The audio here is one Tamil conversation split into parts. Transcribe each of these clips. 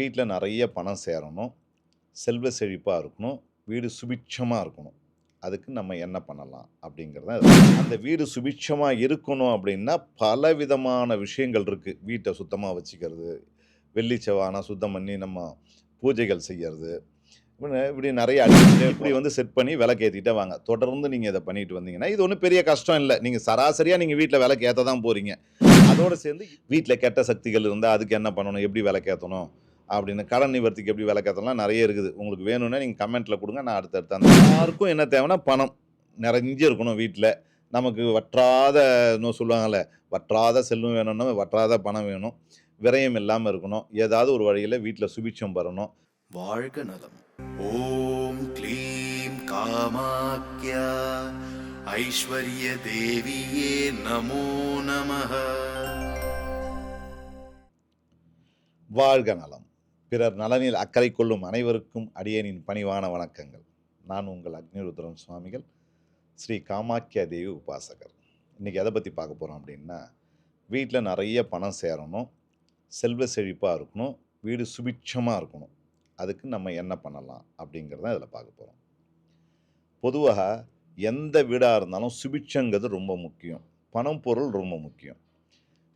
வீட்டில் நிறைய பணம் சேரணும். செல்வ செழிப்பாக இருக்கணும். வீடு சுபிட்சமாக இருக்கணும். அதுக்கு நம்ம என்ன பண்ணலாம் அப்படிங்கிறத அந்த வீடு சுபிட்சமாக இருக்கணும் அப்படின்னா பல விதமான விஷயங்கள் இருக்குது வீட்டை சுத்தமாக வச்சுக்கிறது வெள்ளி செவ்வானா சுத்தம் பண்ணி நம்ம பூஜைகள் செய்கிறது இப்படி நிறைய இப்படி வந்து செட் பண்ணி விளக்கேற்றிட்டே வாங்க. தொடர்ந்து நீங்கள் இதை பண்ணிட்டு வந்தீங்கன்னா இது ஒன்றும் பெரிய கஷ்டம் இல்லை. நீங்கள் சராசரியாக நீங்கள் வீட்டில் விளக்கு ஏற்ற தான் போகிறீங்க அதோடு சேர்ந்து வீட்டில் கெட்ட சக்திகள் இருந்தால் அதுக்கு என்ன பண்ணணும்? எப்படி விளக்கேற்றணும் அப்படின்னு கடன் நிவர்த்திக்கு எப்படி விளக்கேற்றலாம் நிறைய இருக்குது. உங்களுக்கு வேணும்னா நீங்கள் கமெண்ட்டில் கொடுங்க. நான் அடுத்தடுத்து அந்த யாருக்கும் என்ன தேவைன்னா பணம். நிறைஞ்சு இருக்கணும் வீட்டில் நமக்கு வற்றாத இன்னும் சொல்லுவாங்கல்ல வற்றாத செல்வம் வேணும்னா வற்றாத பணம் வேணும். விரயம் இல்லாமல் இருக்கணும். ஏதாவது ஒரு வழியில் வீட்டில் சுபிட்சம் வரணும் வாழ்க நலம். ஓம் க்ளீம் காமாக்யா. ஐஸ்வர்ய தேவியே நமோ நமः வாழ்க நலம். பிறர் நலனில் அக்கறை கொள்ளும் அனைவருக்கும் அடியனின் பணிவான வணக்கங்கள். நான் உங்கள் அக்னிருத்ரம் சுவாமிகள் ஸ்ரீ காமாக்கியா தேவி உபாசகர். இன்றைக்கி எதை பற்றி பார்க்க போகிறோம் அப்படின்னா வீட்டில் நிறைய பணம் சேரணும் செல்வ செழிப்பாக இருக்கணும் வீடு சுபிட்சமாக இருக்கணும். அதுக்கு நம்ம என்ன பண்ணலாம் அப்படிங்கிறத இதில் பார்க்க போகிறோம் பொதுவாக எந்த வீடாக இருந்தாலும் சுபிட்சங்கிறது ரொம்ப முக்கியம். பணம் பொருள் ரொம்ப முக்கியம்.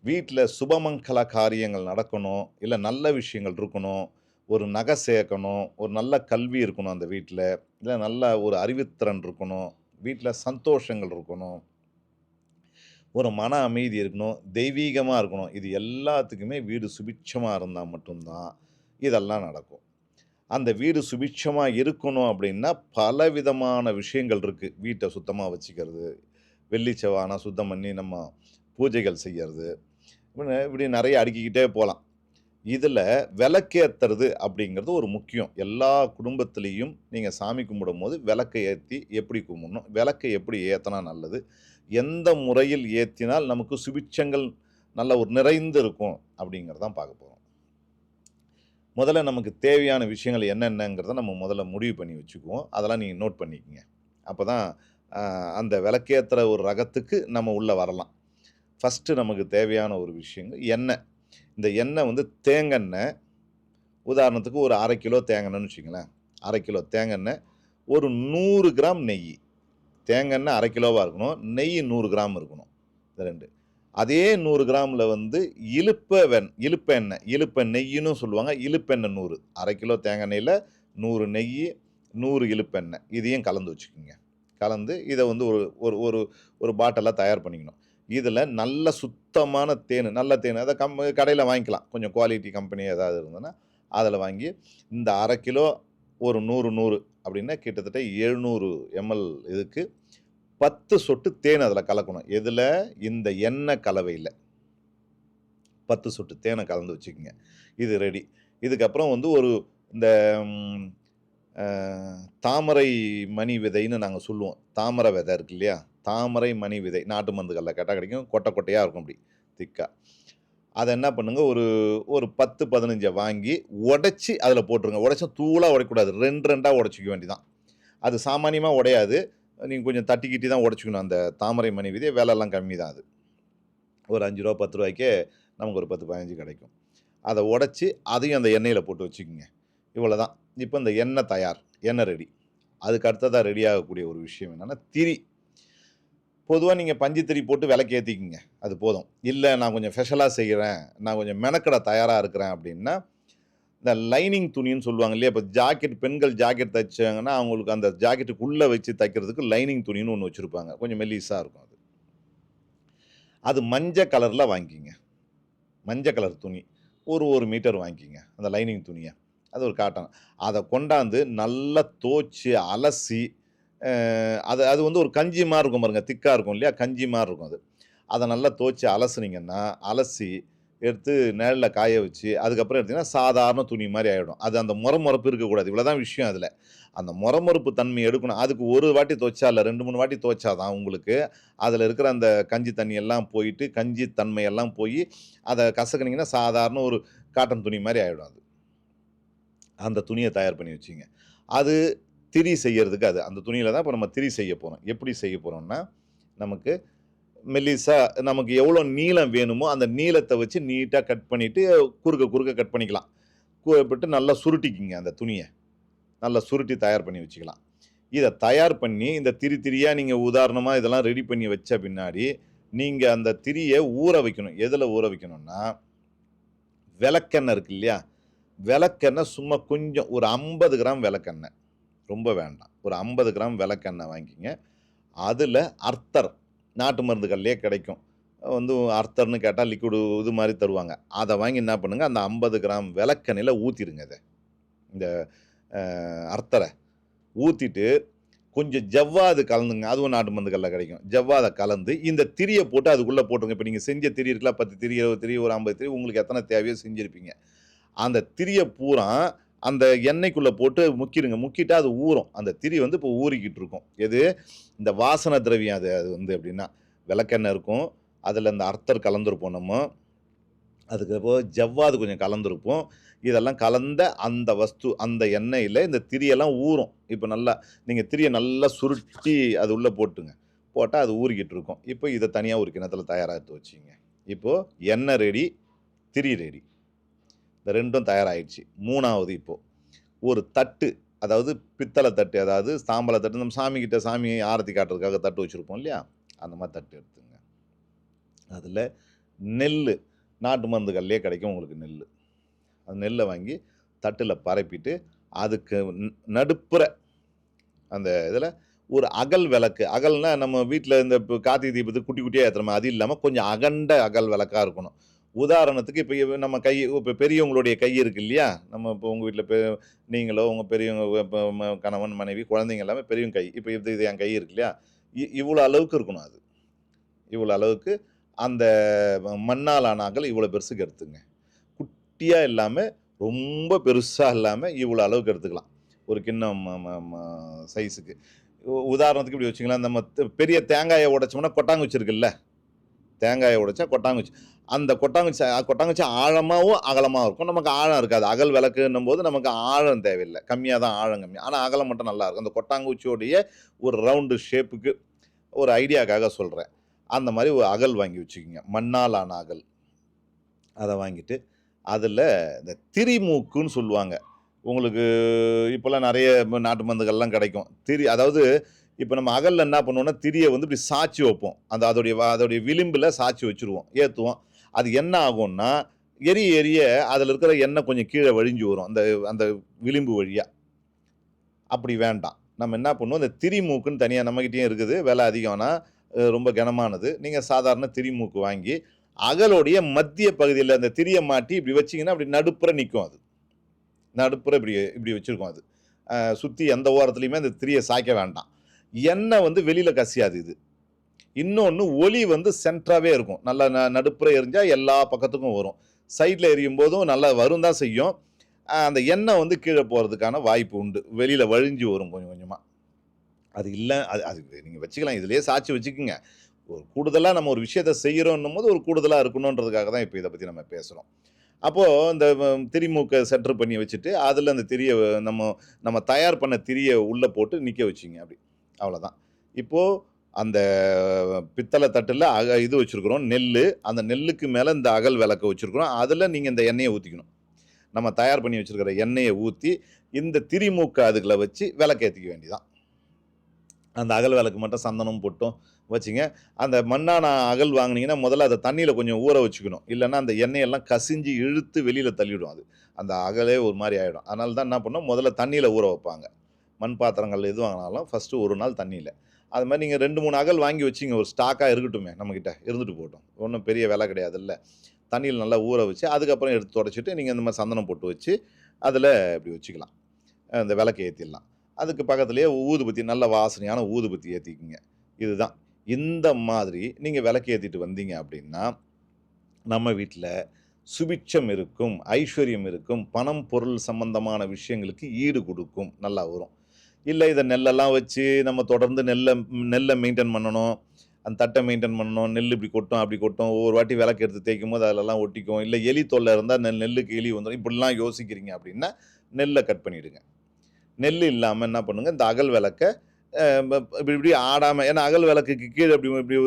வீட்டில் சுபமங்கல காரியங்கள் நடக்கணும் இல்லை நல்ல விஷயங்கள் இருக்கணும் ஒரு நகை சேர்க்கணும் ஒரு நல்ல கல்வி இருக்கணும் அந்த வீட்டில் இல்லை நல்ல ஒரு அறிவுத்திறன் இருக்கணும் வீட்டில் சந்தோஷங்கள் இருக்கணும் ஒரு மன அமைதி இருக்கணும் தெய்வீகமாக இருக்கணும் இது எல்லாத்துக்குமே வீடு சுபிட்சமாக இருந்தால் மட்டும்தான் இதெல்லாம் நடக்கும். அந்த வீடு சுபிட்சமாக இருக்கணும் அப்படின்னா பல விதமான விஷயங்கள் இருக்குது வீட்டை சுத்தமாக வச்சுக்கிறது வெள்ளி செவ்வானா சுத்தம் பண்ணி நம்ம பூஜைகள் செய்கிறது இப்படி இப்படி நிறைய அடுக்கிக்கிட்டே போகலாம் இதில் விளக்கேற்றுறது அப்படிங்கிறது ஒரு முக்கியம். எல்லா குடும்பத்துலேயும் நீங்கள் சாமி கும்பிடும் போது விளக்கை ஏற்றி எப்படி கும்பிடணும் விளக்கை எப்படி ஏற்றினா நல்லது எந்த முறையில் ஏற்றினால் நமக்கு சுபிட்சங்கள் நல்ல ஒரு நிறைந்து இருக்கும் அப்படிங்கிறதான் பார்க்க போகிறோம் முதல்ல நமக்கு தேவையான விஷயங்கள் என்னென்னங்கிறத நம்ம முதல்ல முடிவு பண்ணி வச்சுக்குவோம். அதெல்லாம் நீங்கள் நோட் பண்ணிக்கோங்க. அப்போ தான் அந்த விளக்கேற்றுற ஒரு ரகத்துக்கு நம்ம உள்ளே வரலாம். ஃபஸ்ட்டு நமக்கு தேவையான ஒரு விஷயங்கள் எண்ணெய். இந்த எண்ணெய் வந்து தேங்கெண்ணெய். உதாரணத்துக்கு ஒரு அரை கிலோ தேங்கெண்ணெய்னு வச்சுங்களேன் அரை கிலோ தேங்கெண்ணெய் ஒரு நூறு கிராம் நெய். தேங்கெண்ணெய் அரை கிலோவாக இருக்கணும் நெய் நூறு கிராம் இருக்கணும். இந்த ரெண்டு. அதே நூறு கிராமில் வந்து இழுப்ப வெண் இழுப்ப எண்ணெய். இழுப்ப நெய்யின்னு சொல்லுவாங்க இழுப்பெண்ணெய் நூறு. அரை கிலோ தேங்காய் எண்ணெயில் நூறு நெய் நூறு இழுப்பெண்ணெய் இதையும் கலந்து வச்சுக்கோங்க. கலந்து இதை வந்து ஒரு ஒரு ஒரு ஒரு பாட்டிலாக தயார் பண்ணிக்கணும். இதில் நல்ல சுத்தமான தேன் நல்ல தேன். அதை கம் கடையில் வாங்கிக்கலாம். கொஞ்சம் குவாலிட்டி கம்பெனி ஏதாவது இருந்ததுன்னா அதில் வாங்கி இந்த அரை கிலோ ஒரு நூறு நூறு அப்படின்னா கிட்டத்தட்ட எழுநூறு எம்எல் இதுக்கு பத்து சொட்டு தேன் அதில் கலக்கணும். எதில்? இந்த எண்ணெய் கலவையில். பத்து சொட்டு தேனை கலந்து வச்சுக்கோங்க. இது ரெடி இதுக்கப்புறம் வந்து ஒரு இந்த தாமரை மணி விதைன்னு நாங்கள் சொல்லுவோம். தாமரை விதை இருக்கு இல்லையா? தாமரை மணி விதை நாட்டு மருந்துகளில் கேட்டால் கிடைக்கும். கொட்டை கொட்டையாக இருக்கும் அப்படி திக்கா. அதை என்ன பண்ணுங்கள் ஒரு ஒரு பத்து பதினஞ்சை வாங்கி உடைச்சி அதில் போட்டுருங்க. உடைச்சா தூளாக உடைக்கூடாது ரெண்டு ரெண்டாக உடச்சிக்க வேண்டிதான். அது சாமானியமாக உடையாது. நீங்கள் கொஞ்சம் தட்டிக்கிட்டி தான் உடச்சிக்கணும் அந்த தாமரை மணி விதை. விலைலாம் கம்மி தான் அது. ஒரு அஞ்சு ரூபா பத்து ரூபாய்க்கே நமக்கு ஒரு பத்து பதினஞ்சு கிடைக்கும். அதை உடச்சி அதையும் அந்த எண்ணெயில் போட்டு வச்சுக்கோங்க. இவ்வளோ தான் இப்போ இந்த எண்ணெய் தயார் எண்ணெய் ரெடி அதுக்கு அடுத்ததாக ரெடி ஆகக்கூடிய ஒரு விஷயம் என்னென்னா திரி. பொதுவாக நீங்கள் பஞ்சு திரி போட்டு விலைக்கு ஏற்றிக்கிங்க அது போதும். இல்லை நான் கொஞ்சம் ஸ்பெஷலாக செய்கிறேன் நான் கொஞ்சம் மெனக்கடை தயாராக இருக்கிறேன் அப்படின்னா இந்த லைனிங் துணின்னு சொல்லுவாங்க இல்லையா? இப்போ ஜாக்கெட் பெண்கள் ஜாக்கெட் தைச்சாங்கன்னா அவங்களுக்கு அந்த ஜாக்கெட்டுக்குள்ளே வச்சு தைக்கிறதுக்கு லைனிங் துணின்னு ஒன்று வச்சுருப்பாங்க. கொஞ்சம் மெல்லிஸாக இருக்கும் அது. அது மஞ்சள் கலரில் வாங்கிக்கிங்க. மஞ்சள் கலர் துணி. ஒரு ஒரு மீட்டர் வாங்கிக்கிங்க. அந்த லைனிங் துணியை. அது ஒரு காட்டன் அதை கொண்டாந்து நல்லா தோச்சு அலசி அது அது வந்து ஒரு கஞ்சி மாதிரி இருக்கும் பாருங்க. திக்காக இருக்கும் இல்லையா? கஞ்சி மாதிரி இருக்கும் அது. அதை நல்லா தோச்சி அலசுனீங்கன்னா அலசி எடுத்து நிழலில் காய வச்சு அதுக்கப்புறம் எடுத்திங்கன்னா சாதாரண துணி மாதிரி ஆகிடும் அது அந்த முறமுறப்பு இருக்கக்கூடாது. இவ்வளோ தான் விஷயம் அதில். அந்த முறமுறப்பு தன்மை எடுக்கணும். அதுக்கு ஒரு வாட்டி துவைச்சா இல்லை ரெண்டு மூணு வாட்டி துவைச்சாதான் உங்களுக்கு அதில் இருக்கிற அந்த கஞ்சி தண்ணி எல்லாம் போயிட்டு கஞ்சி தன்மையெல்லாம் போய் அதை கசக்குனிங்கன்னா சாதாரண ஒரு காட்டன் துணி மாதிரி ஆகிடும் அது. அந்த துணியை தயார் பண்ணி வச்சிங்க. அது திரி செய்யறதுக்கு அது அந்த துணியில் தான் இப்போ நம்ம திரி செய்ய போகிறோம் எப்படி செய்ய போகிறோம்னா நமக்கு மெல்லிசா நமக்கு எவ்வளோ நீளம் வேணுமோ அந்த நீளத்தை வச்சு நீட்டாக கட் பண்ணிவிட்டு குறுக்க குறுக்க கட் பண்ணிக்கலாம். கூறப்பட்டு நல்லா சுருட்டிக்கிங்க அந்த துணியை. நல்லா சுருட்டி தயார் பண்ணி வச்சுக்கலாம். இதை தயார் பண்ணி இந்த திரி திரியாக நீங்கள் உதாரணமாக இதெல்லாம் ரெடி பண்ணி வச்ச பின்னாடி நீங்கள் அந்த திரியை ஊற வைக்கணும். எதில் ஊற வைக்கணும்னா விளக்கெண்ணெய் இருக்கு இல்லையா? விளக்கெண்ணெய் சும்மா கொஞ்சம் ஒரு ஐம்பது கிராம் விளக்கெண்ணெய். ரொம்ப வேண்டாம். ஒரு ஐம்பது கிராம் விளக்கெண்ணெய் வாங்கிக்கிங்க. அதில் அர்த்தர் நாட்டு மருந்துகள்லேயே கிடைக்கும். வந்து அர்த்தர்னு கேட்டால் லிக்விடு இது மாதிரி தருவாங்க. அதை வாங்கி என்ன பண்ணுங்கள் அந்த ஐம்பது கிராம் விளக்கெண்ணில் ஊற்றிடுங்க அதை இந்த அர்த்தரை. ஊற்றிட்டு கொஞ்சம் ஜவ்வாது கலந்துங்க. அதுவும் நாட்டு மருந்துகளில் கிடைக்கும். ஜவ்வாதை கலந்து இந்த திரியை போட்டு அதுக்குள்ளே போட்டுருங்க. இப்போ நீங்கள் செஞ்ச திரி இருக்குல்ல பத்து திரி இருபது திரி ஒரு ஐம்பது திரி உங்களுக்கு எத்தனை தேவையோ செஞ்சுருப்பீங்க. அந்த திரியை பூரா அந்த எண்ணெய்க்குள்ளே போட்டு முக்கிடுங்க. முக்கிட்டா அது ஊறும். அந்த திரி வந்து இப்போ ஊறிக்கிட்டு இருக்கும் எது? இந்த வாசனை திரவியம் அது அது வந்து எப்படின்னா விளக்கெண்ணெய் இருக்கும். அதில் இந்த அர்த்தர் கலந்துருப்போம் நம்ம. அதுக்கப்புறம் ஜவ்வாது கொஞ்சம் கலந்துருப்போம். இதெல்லாம் கலந்த அந்த வஸ்து அந்த எண்ணெயில் இந்த திரியெல்லாம் ஊறும். இப்போ நல்லா நீங்கள் திரியை நல்லா சுருட்டி அது உள்ளே போட்டுங்க. போட்டால் அது ஊறிக்கிட்டு இருக்கும் இப்போ இதை தனியாக ஒரு கிணத்துல தயாராக எடுத்து வச்சிங்க இப்போது எண்ணெய் ரெடி திரி ரெடி இந்த ரெண்டும் தயாராகிடுச்சு மூணாவது இப்போது ஒரு தட்டு அதாவது பித்தளை தட்டு அதாவது சாம்பலை தட்டு நம்ம சாமிக்கிட்ட சாமியை ஆரத்தி காட்டுறதுக்காக தட்டு வச்சுருப்போம் இல்லையா? அந்த மாதிரி தட்டு எடுத்துங்க. அதில் நெல் நாட்டு மருந்துகள்லேயே கிடைக்கும் உங்களுக்கு நெல் அந்த நெல்லை வாங்கி தட்டில் பரப்பிட்டு அதுக்கு நடுப்புற அந்த இதில் ஒரு அகல் விளக்கு. அகல்னால் நம்ம வீட்டில் இந்த கார்த்திகை தீபத்துக்கு குட்டி குட்டியாக ஏற்றுறோமே அது இல்லாமல் கொஞ்சம் அகண்ட அகல் விளக்காக இருக்கணும். உதாரணத்துக்கு இப்போ நம்ம கை இப்போ பெரியவங்களுடைய கை இருக்கு இல்லையா? நம்ம இப்போ உங்கள் வீட்டில் பெ நீங்களோ உங்கள் பெரியவங்க இப்போ கணவன் மனைவி குழந்தைங்க எல்லாமே பெரியவங்க கை இப்போ இது இது என் கை இருக்கு இல்லையா? இ- இவ்வளோ அளவுக்கு இருக்கணும் அது. இவ்வளோ அளவுக்கு அந்த மண்ணால் ஆன இவ்வளோ பெருசுக்கு எடுத்துங்க குட்டியாக இல்லாமல் ரொம்ப பெருசாக இல்லாமல் இவ்வளோ அளவுக்கு எடுத்துக்கலாம். ஒரு கிண்ணம் சைஸுக்கு உதாரணத்துக்கு இப்படி வச்சுக்கலாம் நம்ம பெரிய தேங்காயை உடைச்சோம்னா கொட்டாங்குச்சி வச்சுருக்குல்ல? தேங்காயை உடைச்சா கொட்டாங்குச்சி. அந்த கொட்டாங்குச்சி கொட்டாங்குச்சி ஆழமாகவும் அகலமாகவும் இருக்கும். நமக்கு ஆழம் இருக்காது. அகல் விளக்குன்னும் போது நமக்கு ஆழம் தேவையில்லை. கம்மியாக தான் ஆழம் கம்மி. ஆனால் அகலம் மட்டும் நல்லா இருக்கும். அந்த கொட்டாங்குச்சியோடைய ஒரு ரவுண்டு ஷேப்புக்கு ஒரு ஐடியாக்காக சொல்கிறேன் அந்த மாதிரி ஒரு அகல் வாங்கி வச்சுக்கிங்க. மண்ணால் ஆன அகல். அதை வாங்கிட்டு அதில் இந்த திரிமூக்குன்னு சொல்லுவாங்க. உங்களுக்கு இப்போல்லாம் நிறைய நாட்டு மருந்துகள்லாம் கிடைக்கும். திரி அதாவது இப்போ நம்ம அகலில் என்ன பண்ணுவோம்னா திரியை வந்து இப்படி சாய்ச்சி வைப்போம். அந்த அதோடைய அதோடைய விளிம்பில் சாய்ச்சி வச்சுருவோம். ஏற்றுவோம் அது என்ன ஆகும்னா எரிய எரிய அதில் இருக்கிற எண்ணெய் கொஞ்சம் கீழே வழிஞ்சு வரும். அந்த அந்த விளிம்பு வழியாக அப்படி வேண்டாம். நம்ம என்ன பண்ணுவோம் இந்த திரிமூக்குன்னு தனியாக நம்மகிட்டேயும் இருக்குது. விலை அதிகம்னா ரொம்ப கனமானது. நீங்கள் சாதாரண திரிமூக்கு வாங்கி அகலோடைய மத்திய பகுதியில் அந்த திரியை மாட்டி இப்படி வச்சிங்கன்னா அப்படி நடுப்புற நிற்கும் அது. நடுப்புற இப்படி இப்படி வச்சுருக்கோம் அது. சுற்றி எந்த ஓரத்துலையுமே அந்த திரியை சாய்க்க வேண்டாம். எண்ணெய் வந்து வெளியில் கசியாது இது. இன்னொன்று ஒளி வந்து சென்டராகவே இருக்கும். நல்லா ந நடுப்புற எரிஞ்சால் எல்லா பக்கத்துக்கும் வரும். சைடில் எரியும் போதும் நல்லா வரும் தான் செய்யும். அந்த எண்ணெய் வந்து கீழே போகிறதுக்கான வாய்ப்பு உண்டு. வெளியில் வழிஞ்சு வரும் கொஞ்சம் கொஞ்சமாக அது இல்லை அது அது நீங்கள் வச்சுக்கலாம். இதுலேயே சாட்சி வச்சுக்கோங்க. ஒரு கூடுதலாக நம்ம ஒரு விஷயத்தை செய்கிறோன்னும் போது ஒரு கூடுதலாக இருக்கணுன்றதுக்காக தான் இப்போ இதை பற்றி நம்ம பேசுகிறோம் அப்போது இந்த திரிமூக்க திரிமூக்கை சென்டர் பண்ணி வச்சுட்டு அதில் அந்த திரியை நம்ம நம்ம தயார் பண்ண திரியை உள்ளே போட்டு நிற்க வச்சிங்க அப்படி. அவ்வளோதான் இப்போது அந்த பித்தளை தட்டில் அக இது வச்சுருக்குறோம் நெல் அந்த நெல்லுக்கு மேலே இந்த அகல் விளக்க வச்சுருக்குறோம். அதில் நீங்கள் இந்த எண்ணெயை ஊற்றிக்கணும் நம்ம தயார் பண்ணி வச்சுருக்கிற எண்ணெயை ஊற்றி இந்த திரிமூக்கை அதுகளை வச்சு விளக்கேற்றிக்க வேண்டியதான் அந்த அகல் விளக்கு மட்டும் சந்தனம் போட்டும் வச்சுங்க. அந்த மண்ணான அகல் வாங்குனீங்கன்னா முதல்ல அதை தண்ணியில் கொஞ்சம் ஊற வச்சுக்கணும். இல்லைன்னா அந்த எண்ணெயெல்லாம் கசிஞ்சு இழுத்து வெளியில் தள்ளிவிடும் அது. அந்த அகலே ஒரு மாதிரி ஆகிடும் அதனால தான் என்ன பண்ணோம்? முதல்ல தண்ணியில் ஊற வைப்பாங்க. மண் பாத்திரங்கள் எது வாங்கினாலும் ஃபஸ்ட்டு ஒரு நாள் தண்ணியில். அது மாதிரி நீங்கள் ரெண்டு மூணு அகல் வாங்கி வச்சிங்க ஒரு ஸ்டாக்காக இருக்கட்டுமே நம்மக்கிட்ட இருந்துட்டு போட்டோம் ஒன்றும் பெரிய விலை கிடையாது இல்லை தண்ணியில் நல்லா ஊற வச்சு அதுக்கப்புறம் எடுத்து தொடச்சிட்டு நீங்கள் இந்த மாதிரி சந்தனம் போட்டு வச்சு அதில் இப்படி வச்சுக்கலாம். அந்த விளக்கு ஏற்றிடலாம் அதுக்கு பக்கத்துலேயே ஊதுபத்தி நல்ல வாசனையான ஊதுபத்தி ஏற்றிக்கிங்க இதுதான். இந்த மாதிரி நீங்கள் விளக்கு ஏற்றிட்டு வந்தீங்க அப்படின்னா நம்ம வீட்டில் சுபிட்சம் இருக்கும் ஐஸ்வர்யம் இருக்கும் பணம் பொருள் சம்பந்தமான விஷயங்களுக்கு ஈடு கொடுக்கும் நல்லா வரும். இல்லை இதை நெல்லெல்லாம் வச்சு நம்ம தொடர்ந்து நெல்லை நெல்லை மெயின்டைன் பண்ணணும். அந்த தட்டை மெயின்டைன் பண்ணணும். நெல் இப்படி கொட்டும் அப்படி கொட்டும். ஒவ்வொரு வாட்டி விளக்கு எடுத்து தேய்க்கும் போது அதிலெல்லாம் ஒட்டிக்கும். இல்லை எலி தொல்லை இருந்தால் நெல் நெல்லுக்கு எலி வந்துடும். இப்படிலாம் யோசிக்கிறீங்க அப்படின்னா நெல்லை கட் பண்ணிவிடுங்க நெல் இல்லாமல் என்ன பண்ணுங்கள் இந்த அகல் விளக்கை இப்படி இப்படி ஆடாமல் ஏன்னா அகல் விளக்குக்கு கீழே இப்படி இப்படி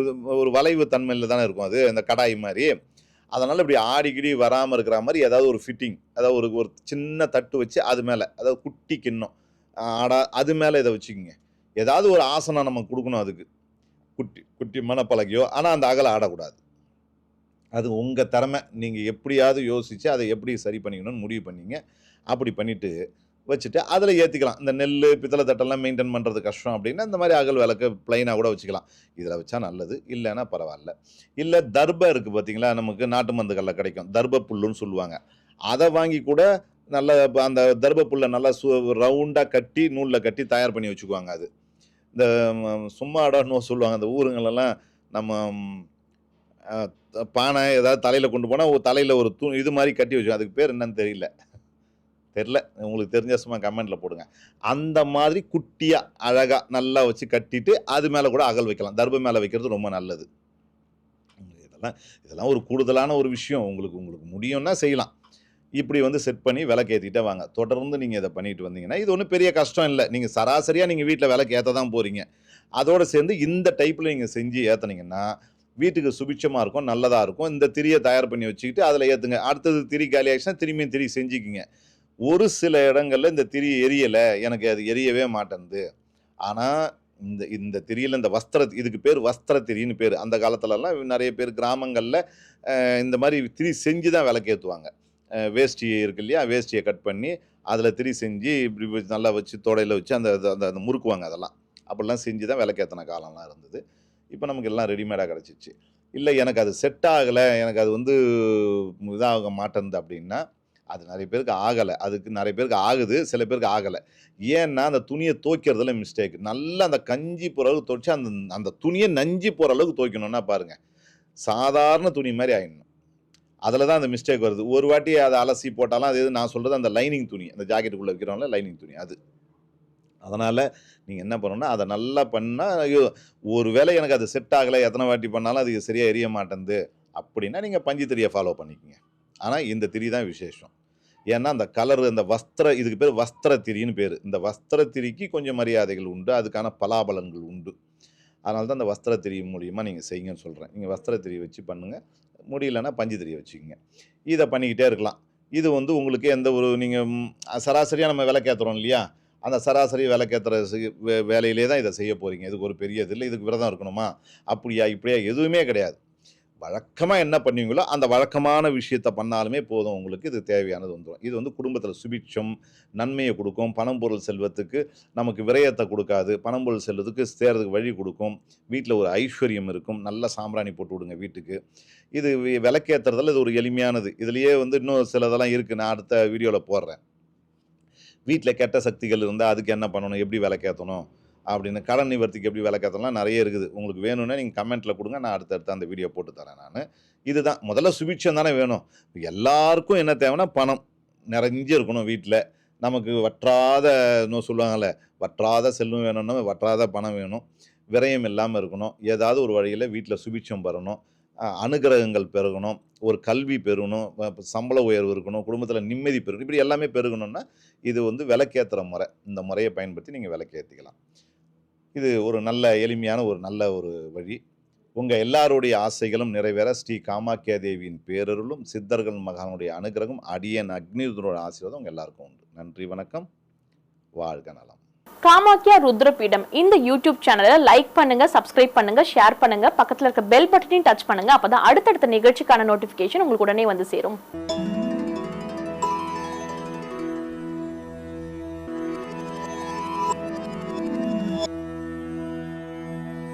ஒரு வளைவு தன்மையில் தானே இருக்கும் அது அந்த கடாய் மாதிரி. அதனால் இப்படி ஆடிக்கிடி வராமல் இருக்கிற மாதிரி ஏதாவது ஒரு ஃபிட்டிங் அதாவது ஒரு ஒரு சின்ன தட்டு வச்சு அது மேலே அதாவது குட்டி கிண்ணம். ஆடா அது மேலே இதை வச்சுக்கோங்க. ஏதாவது ஒரு ஆசனம் நம்ம கொடுக்கணும் அதுக்கு. குட்டி குட்டி மனப்பழகியோ ஆனால் அந்த அகலை ஆடக்கூடாது. அது உங்கள் திறமை. நீங்கள் எப்படியாவது யோசித்து அதை எப்படி சரி பண்ணிக்கணும்னு முடிவு பண்ணிங்க. அப்படி பண்ணிவிட்டு வச்சுட்டு அதில் ஏற்றிக்கலாம் இந்த நெல் பித்தளை தட்டெல்லாம் மெயின்டைன் பண்ணுறது கஷ்டம் அப்படின்னா இந்த மாதிரி அகல் விளக்கு ப்ளைனாக கூட வச்சுக்கலாம். இதில் வச்சா நல்லது. இல்லைன்னா பரவாயில்ல. இல்லை தர்ப இருக்குது பார்த்தீங்களா நமக்கு நாட்டு மருந்துகளில் கிடைக்கும். தர்ப புல்லுன்னு சொல்லுவாங்க. அதை வாங்கி கூட நல்ல அந்த தர்பப்புல்லை நல்லா சு ரவுண்டாக கட்டி நூலில் கட்டி தயார் பண்ணி வச்சுக்குவாங்க அது. இந்த சும்மா இடம்னு சொல்லுவாங்க. அந்த ஊருங்களெல்லாம் நம்ம பானை ஏதாவது தலையில் கொண்டு போனால் தலையில் ஒரு தூ இது மாதிரி கட்டி வச்சு அதுக்கு பேர் என்னன்னு தெரியல. தெரில உங்களுக்கு தெரிஞ்ச சும்மா கமெண்ட்டில் போடுங்க. அந்த மாதிரி குட்டியாக அழகாக நல்லா வச்சு கட்டிட்டு அது மேலே கூட அகல் வைக்கலாம். தர்பம் மேலே வைக்கிறது ரொம்ப நல்லது. இதெல்லாம் இதெல்லாம் ஒரு கூடுதலான ஒரு விஷயம். உங்களுக்கு உங்களுக்கு முடியும்னா செய்யலாம். இப்படி வந்து செட் பண்ணி விளக்கு ஏற்றிட்டே வாங்க. தொடர்ந்து நீங்கள் இதை பண்ணிட்டு வந்தீங்கன்னா இது ஒன்றும் பெரிய கஷ்டம் இல்லை. நீங்கள் சராசரியாக நீங்கள் வீட்டில் விளக்கு ஏற்ற தான் போகிறீங்க அதோடு சேர்ந்து இந்த டைப்பில் நீங்கள் செஞ்சு ஏற்றுனீங்கன்னா வீட்டுக்கு சுபிட்சமாக இருக்கும் நல்லதாக இருக்கும். இந்த திரியை தயார் பண்ணி வச்சுக்கிட்டு அதில் ஏற்றுங்க அடுத்தது திரி காலி ஆகிடுச்சுன்னா திரும்பியும் திரி செஞ்சுக்கிங்க. ஒரு சில இடங்களில் இந்த திரி எரியலை. எனக்கு அது எரியவே மாட்டேன்து. ஆனால் இந்த இந்த திரியில் இந்த வஸ்திர இதுக்கு பேர் வஸ்திர திரின்னு பேர். அந்த காலத்துலலாம் நிறைய பேர் கிராமங்களில் இந்த மாதிரி திரி செஞ்சு தான் விளக்கேற்றுவாங்க வேஷ்டி இருக்கு இல்லையா? வேஷ்டியை கட் பண்ணி அதில் திரி செஞ்சு இப்படி வச்சு நல்லா வச்சு தொடையில் வச்சு அந்த அந்த- அந்த அந்த முறுக்குவாங்க அதெல்லாம். அப்படிலாம் செஞ்சு தான் விளக்கேற்றின காலம்லாம் இருந்தது. இப்போ நமக்கு எல்லாம் ரெடிமேடாக கிடச்சிச்சு. இல்லை எனக்கு அது செட் ஆகலை. எனக்கு அது வந்து இதாக மாட்டேன்து அப்படின்னா அது நிறைய பேருக்கு ஆகலை. அதுக்கு நிறைய பேருக்கு ஆகுது சில பேருக்கு ஆகலை. ஏன்னா அந்த துணியை துவைக்கிறதுல மிஸ்டேக் நல்லா அந்த கஞ்சி போகிற அளவுக்கு துவைச்சு அந்த அந்த துணியை நஞ்சி போகிற அளவுக்கு துவைக்கணும்னா பாருங்கள் சாதாரண துணி மாதிரி ஆயிடணும். அதில் தான் அந்த மிஸ்டேக் வருது. ஒரு வாட்டி அதை அலசி போட்டாலும் அது எது நான் சொல்கிறது அந்த லைனிங் துணி அந்த ஜாக்கெட்டுக்குள்ளே இருக்கிறவங்கள லைனிங் துணி அது. அதனால் நீங்கள் என்ன பண்ணணும்னா அதை நல்லா பண்ணால் ஐயோ ஒரு வேளை எனக்கு அது செட் ஆகலை எத்தனை வாட்டி பண்ணாலும் அது சரியாக எரிய மாட்டேங்குது அப்படின்னா நீங்கள் பஞ்சு திரியை ஃபாலோ பண்ணிக்கோங்க. ஆனால் இந்த திரி தான் விசேஷம். ஏன்னா அந்த கலர் இந்த வஸ்திர இதுக்கு பேர் வஸ்திர திரின்னு பேர். இந்த வஸ்திர திரிக்கு கொஞ்சம் மரியாதைகள் உண்டு அதுக்கான பலாபலன்கள் உண்டு. அதனால தான் அந்த வஸ்திர திரி மூலியமாக நீங்கள் செய்யுங்கன்னு சொல்கிறேன் நீங்கள் வஸ்திர திரி வச்சு பண்ணுங்கள் முடியலன்னா பஞ்சு தெரிய வச்சுக்கோங்க. இதை பண்ணிக்கிட்டே இருக்கலாம். இது வந்து உங்களுக்கு எந்த ஒரு நீங்கள் சராசரியாக நம்ம விளக்கேற்றுறோம் இல்லையா? அந்த சராசரி விளக்கேற்றுற வே வேலையிலே தான் இதை செய்ய போகிறீங்க இதுக்கு ஒரு பெரிய இது இல்லை இதுக்கு விரதம் இருக்கணுமா? அப்படியா இப்படியா எதுவுமே கிடையாது. வழக்கமாக என்ன பண்ணுவீங்களோ அந்த வழக்கமான விஷயத்த பண்ணாலுமே போதும். உங்களுக்கு இது தேவையானது வந்துடும் இது வந்து குடும்பத்தில் சுபிட்சம் நன்மையை கொடுக்கும். பணம் பொருள் செல்வத்துக்கு நமக்கு விரயத்தை கொடுக்காது. பணம் பொருள் செல்வத்துக்கு சேர்றதுக்கு வழி கொடுக்கும். வீட்டில் ஒரு ஐஸ்வர்யம் இருக்கும். நல்ல சாம்பிராணி போட்டு விடுங்க வீட்டுக்கு. இது விளக்கேற்றுறதில் இது ஒரு எளிமையானது. இதுலேயே வந்து இன்னும் சிலதெல்லாம் இருக்குது நான் அடுத்த வீடியோவில் போடுறேன். வீட்டில் கெட்ட சக்திகள் இருந்தால் அதுக்கு என்ன பண்ணணும்? எப்படி விளக்கேற்றணும் அப்படின்னு கடன் நிவர்த்திக்கு எப்படி விளக்கத்தெல்லாம் நிறைய இருக்குது. உங்களுக்கு வேணும்னா நீங்கள் கமெண்ட்டில் கொடுங்க. நான் அடுத்தடுத்து அந்த வீடியோ போட்டு தரேன் நான். இதுதான். முதல்ல சுபிட்சம் தானே வேணும். எல்லாருக்கும் என்ன தேவைன்னா பணம். நிறைஞ்சு இருக்கணும் வீட்டில் நமக்கு வற்றாத இன்னும் சொல்லுவாங்கள்ல வற்றாத செல்வம் வேணும்னா வற்றாத பணம் வேணும். விரயம் இல்லாமல் இருக்கணும். ஏதாவது ஒரு வழியில் வீட்டில் சுபிட்சம் பெறணும். அனுகிரகங்கள் பெருகணும். ஒரு கல்வி பெருகணும் சம்பள உயர்வு இருக்கணும். குடும்பத்தில் நிம்மதி பெருகணும். இப்படி எல்லாமே பெருகணும்னா இது வந்து விளக்கேற்றுற முறை. இந்த முறையை பயன்படுத்தி நீங்கள் விளக்கேற்றிக்கலாம் இது ஒரு நல்ல எளிமையான ஒரு நல்ல ஒரு வழி. உங்கள் எல்லாருடைய ஆசைகளும் நிறைவேற ஸ்ரீ காமாக்கியா தேவியின் பேரருளும் சித்தர்கள் மகானுடைய அனுகிரகம் அடியன் அக்னிருதனோட ஆசீர்வாதம் உங்கள் எல்லாருக்கும் உண்டு. நன்றி வணக்கம். வாழ்க நலம். காமாக்கியா ருத்ரபீடம் இந்த யூடியூப் சேனலை லைக் பண்ணுங்க சப்ஸ்கிரைப் பண்ணுங்க ஷேர் பண்ணுங்க. பக்கத்தில் இருக்க பெல் பட்டனையும் டச் பண்ணுங்க. அப்பதான் அடுத்தடுத்த நிகழ்ச்சிக்கான நோட்டிபிகேஷன் உங்களுக்கு உடனே வந்து சேரும்.